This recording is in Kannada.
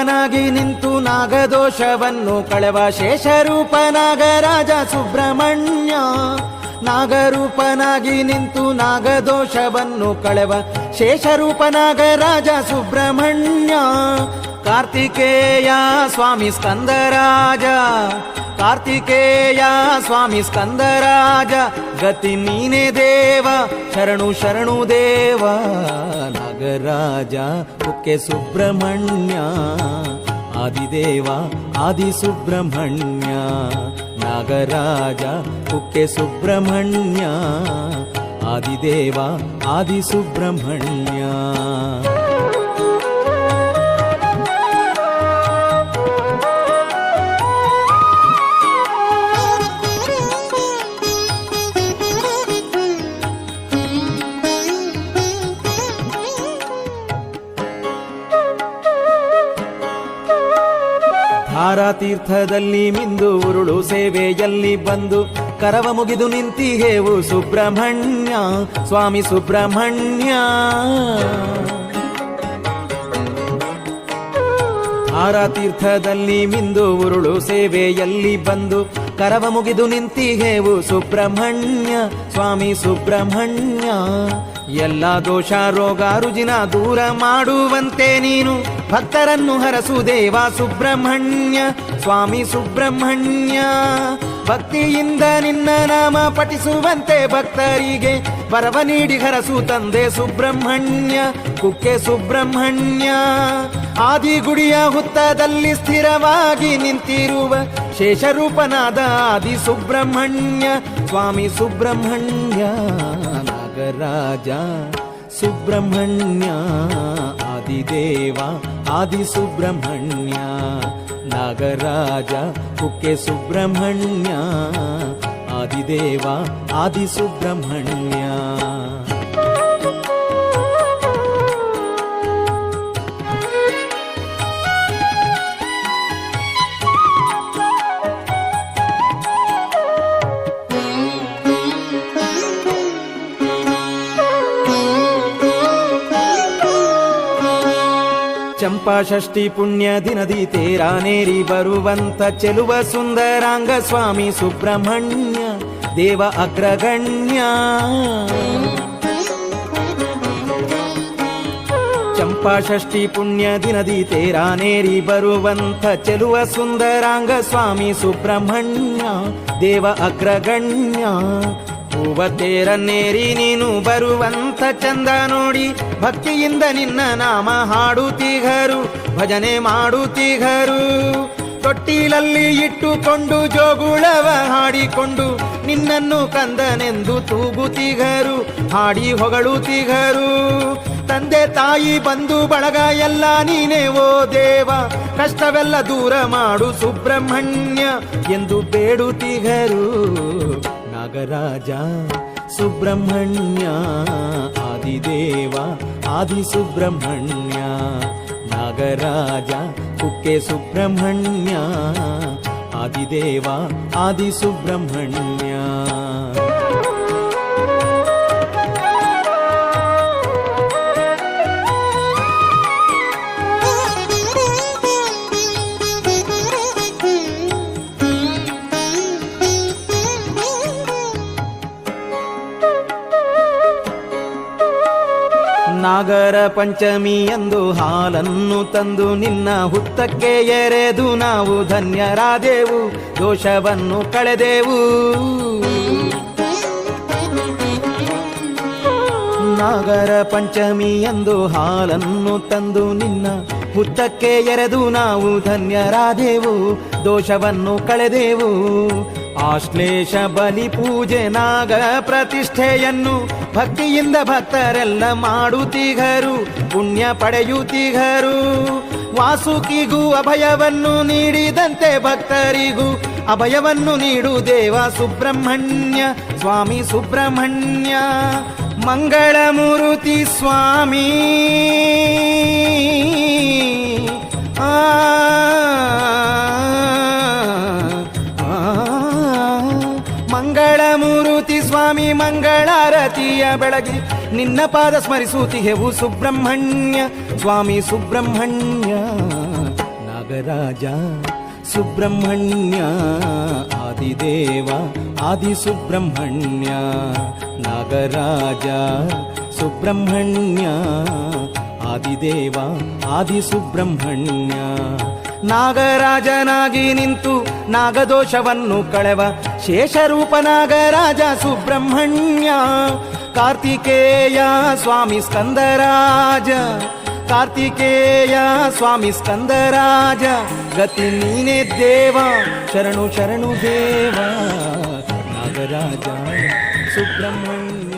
ಸುಬ್ರಹ್ಮಣ್ಯನಾಗಿ ನಿಂತು ನಾಗದೋಷವನ್ನು ಕಳೆವ ಶೇಷರೂಪ ನಾಗರಾಜ ಸುಬ್ರಹ್ಮಣ್ಯ. ನಾಗರೂಪನಾಗಿ ನಿಂತು ನಾಗದೋಷವನ್ನು ಕಳೆವ ಶೇಷರೂಪ ನಾಗರಾಜ ಸುಬ್ರಹ್ಮಣ್ಯ. ಕಾರ್ತಿಕೇಯ ಸ್ವಾಮಿ ಸ್ಕಂದರಾಜ. ಕಾರ್ತಿಕೇಯ ಸ್ವಾಮಿ ಸ್ಕಂದರಾಜ ಗತಿ ನೀನೆ ದೇವ ಶರಣು ಶರಣು ದೇವ ನಾಗರಾಜ ಕುಕ್ಕೆ ಸುಬ್ರಹ್ಮಣ್ಯ ಆದಿದೇವ ಆದಿ ಸುಬ್ರಹ್ಮಣ್ಯ ನಾಗರಾಜ ಕುಕ್ಕೆ ಸುಬ್ರಹ್ಮಣ್ಯ ಆದಿದೇವ ಆದಿ ಸುಬ್ರಹ್ಮಣ್ಯ ತೀರ್ಥದಲ್ಲಿ ಮಿಂದು ಉರುಳು ಸೇವೆಯಲ್ಲಿ ಬಂದು ಕರವ ಮುಗಿದು ನಿಂತಿಹೇವು ಸುಬ್ರಹ್ಮಣ್ಯ, ಸ್ವಾಮಿ ಸುಬ್ರಹ್ಮಣ್ಯ. ತೀರ್ಥದಲ್ಲಿ ಮಿಂದು ಉರುಳು ಸೇವೆಯಲ್ಲಿ ಬಂದು ಕರವ ಮುಗಿದು ನಿಂತಿಹೇವು ಸುಬ್ರಹ್ಮಣ್ಯ, ಸ್ವಾಮಿ ಸುಬ್ರಹ್ಮಣ್ಯ. ಎಲ್ಲ ದೋಷ ರೋಗ ರುಜಿನ ದೂರ ಮಾಡುವಂತೆ ನೀನು ಭಕ್ತರನ್ನು ಹರಸು ದೇವ ಸುಬ್ರಹ್ಮಣ್ಯ, ಸ್ವಾಮಿ ಸುಬ್ರಹ್ಮಣ್ಯ. ಭಕ್ತಿಯಿಂದ ನಿನ್ನ ನಾಮ ಪಠಿಸುವಂತೆ ಭಕ್ತರಿಗೆ ಪರವ ನೀಡಿ ಹರಸು ತಂದೆ ಸುಬ್ರಹ್ಮಣ್ಯ, ಕುಕ್ಕೆ ಸುಬ್ರಹ್ಮಣ್ಯ. ಆದಿಗುಡಿಯ ಹುತ್ತದಲ್ಲಿ ಸ್ಥಿರವಾಗಿ ನಿಂತಿರುವ ಶೇಷರೂಪನಾದ आदि सुब्रह्मण्य स्वामि सुब्रह्मण्य नागराजा सुब्रह्मण्य आदिदेवा आदिसुब्रह्मण्य नागराजा नागराज सुब्रह्मण्य आदिदेवा आदिवा ಆದಿದೇವ ಆದಿ ಸುಬ್ರಹ್ಮಣ್ಯ ಚಂಪಾ ಷಷ್ಠಿ ಪುಣ್ಯ ದಿನದಿ ತೇರಾನೇರಿ ಬರುವಂತ ಚೆಲುವ ಸುಂದರಾಂಗ ಸ್ವಾಮಿ ಸುಬ್ರಹ್ಮಣ್ಯ ದೇವ ಅಗ್ರಗಣ್ಯ ಚಂಪಾ ಷಷ್ಠಿ ಪುಣ್ಯ ದಿನದಿ ತೇರಾನೇರಿ ಬರುವಂತ ಚೆಲುವ ಸುಂದರಾಂಗ ಸ್ವಾಮಿ ಸುಬ್ರಹ್ಮಣ್ಯ ದೇವ ಅಗ್ರಗಣ್ಯ ಹೂವ ನೇರಿ, ನೀನು ಬರುವಂತ ಚಂದ ನೋಡಿ. ಭಕ್ತಿಯಿಂದ ನಿನ್ನ ನಾಮ ಹಾಡುತ್ತೀಗರು ಭಜನೆ ಮಾಡುತ್ತಿಗರು ತೊಟ್ಟಿಲಲ್ಲಿ ಇಟ್ಟುಕೊಂಡು ಜೋಗುಳವ ಹಾಡಿಕೊಂಡು, ನಿನ್ನನ್ನು ಕಂದನೆಂದು ತೂಗುತ್ತಿಗರು ಹಾಡಿ ಹೊಗಳುತ್ತಿಗರು ತಂದೆ ತಾಯಿ ಬಂಧು ಬಳಗ ಎಲ್ಲ ನೀನೇ ಓ ದೇವ, ಕಷ್ಟವೆಲ್ಲ ದೂರ ಮಾಡು ಸುಬ್ರಹ್ಮಣ್ಯ ಎಂದು ಬೇಡುತ್ತೀಗರು नागराजा सुब्रह्मण्या आदिदेवा आदिसुब्रह्मण्या नागराजा कुक्के सुब्रह्मण्या आदिदेवा आदिसुब्रह्मण्या ನಾಗರ ಪಂಚಮಿ ಎಂದು ಹಾಲನ್ನು ತಂದು ನಿನ್ನ ಹುತ್ತಕ್ಕೆ ಎರೆದು ನಾವು ಧನ್ಯರಾದೆವು, ದೋಷವನ್ನು ಕಳೆದೆವು. ನಾಗರ ಪಂಚಮಿ ಎಂದು ಹಾಲನ್ನು ತಂದು ನಿನ್ನ ಹುತ್ತಕ್ಕೆ ಎರೆದು ನಾವು ಧನ್ಯರಾದೆವು, ದೋಷವನ್ನು ಕಳೆದೆವು. ಆಶ್ಲೇಷ ಬಲಿ ಪೂಜೆ ನಾಗ ಪ್ರತಿಷ್ಠೆಯನ್ನು ಭಕ್ತಿಯಿಂದ ಭಕ್ತರೆಲ್ಲ ಮಾಡುತ್ತಿಗರು ಪುಣ್ಯ ಪಡೆಯುತ್ತಿಗರು ವಾಸುಕಿಗೂ ಅಭಯವನ್ನು ನೀಡಿದಂತೆ ಭಕ್ತರಿಗೂ ಅಭಯವನ್ನು ನೀಡು ದೇವ ಸುಬ್ರಹ್ಮಣ್ಯ ಸ್ವಾಮಿ ಸುಬ್ರಹ್ಮಣ್ಯ. ಮಂಗಳ ಮೂರುತಿ ಸ್ವಾಮಿ. ಆ, ಸ್ವಾಮಿ ಮಂಗಳಾರತಿಯ ಬೆಳಗಿ ನಿನ್ನ ಪಾದ ಸ್ಮರಿಸುತ್ತಿಹೆವು ಸುಬ್ರಹ್ಮಣ್ಯ. ಸ್ವಾಮಿ ಸುಬ್ರಹ್ಮಣ್ಯ, ನಾಗರಾಜ, ಸುಬ್ರಹ್ಮಣ್ಯ, ಆದಿದೇವ, ಆದಿ ಸುಬ್ರಹ್ಮಣ್ಯ, ನಾಗರಾಜ, ಸುಬ್ರಹ್ಮಣ್ಯ, ಆದಿದೇವ, ಆದಿ ಸುಬ್ರಹ್ಮಣ್ಯ. ನಾಗರಾಜನಾಗಿ ನಿಂತು ನಾಗದೋಷವನ್ನು ಕಳೆವ ಶೇಷರೂಪ ನಾಗರಾಜ ಸುಬ್ರಹ್ಮಣ್ಯ ಕಾರ್ತಿಕೇಯ ಸ್ವಾಮಿ ಸ್ಕಂದರಾಜ ಕಾರ್ತಿಕೇಯ ಸ್ವಾಮಿ ಸ್ಕಂದರಾಜ ಗತಿ ನೀನೇ ದೇವ ಶರಣು ಶರಣು ದೇವ ನಾಗರಾಜ ಸುಬ್ರಹ್ಮಣ್ಯ